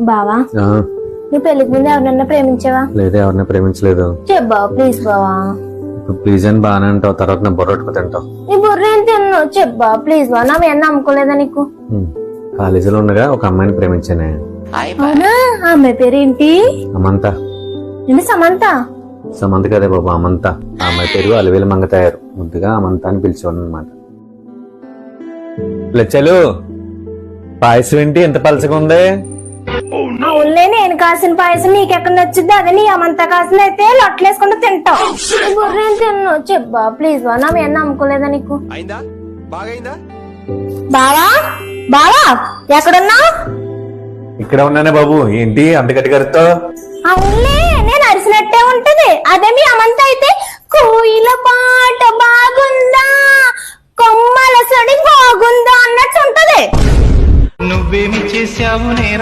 బావా? ఆ, నీ పెళ్ళికి ముందు ఎవరినన్నా ప్రేమించావా? లేదే ఎవరిని ప్రేమించలేదు. చెప్ బావా ప్లీజ్ బావా. ప్లీజ్ అని బాగానే అంటావు తర్వాత నా బొర్రొట్టుకు తింటావు. నీ బుర్ర ఏం తిన్ను? చెప్ బావా ప్లీజ్ బావా. నా మీద నమ్ముకోలేదా నీకు? కాలేజీలో ఉండగా ఒక అమ్మాయిని ప్రేమించానే. అవునా? ఆ అమ్మాయి పేరేంటి? అమంత. నేను సమంత? సమంత కదే బాబు అమంత. ఆ అమ్మాయి పేరు అలివేలు మంగ తయారు. ముద్దుగా అమంత అని పిలిచేవాడు అనమాట లచ్చలు పాయసం ఏంటి? ఎంత పలసగా ఉంది? అవునులే నేను కాసిన పాయసం నీకెక్కడ నచ్చుద్ది అదే నీ అమంతా కాసిన అయితే లొట్టలేసుకుంటూ తింటావు నీ బుర్ర తిన్ను. చెప్ బావా ప్లీజ్ బావా నా మీద నమ్ముకోలేదా నీకు? అయిందా? బాగైందా? బావా? బావా ఎక్కడున్నా? ఇక్కడ ఉన్నానే బాబు. ఏంటి అంత గట్టిగరుతో అవునులే నేను అరిసినట్టే ఉంటది. అదే మీ అమంత అయితే కోయిల పాట బాగుందా? కొమ్మల సడి బాగుందా? అన్నట్టు ఉంటది. నువ్వేమి చేశావు నేరం?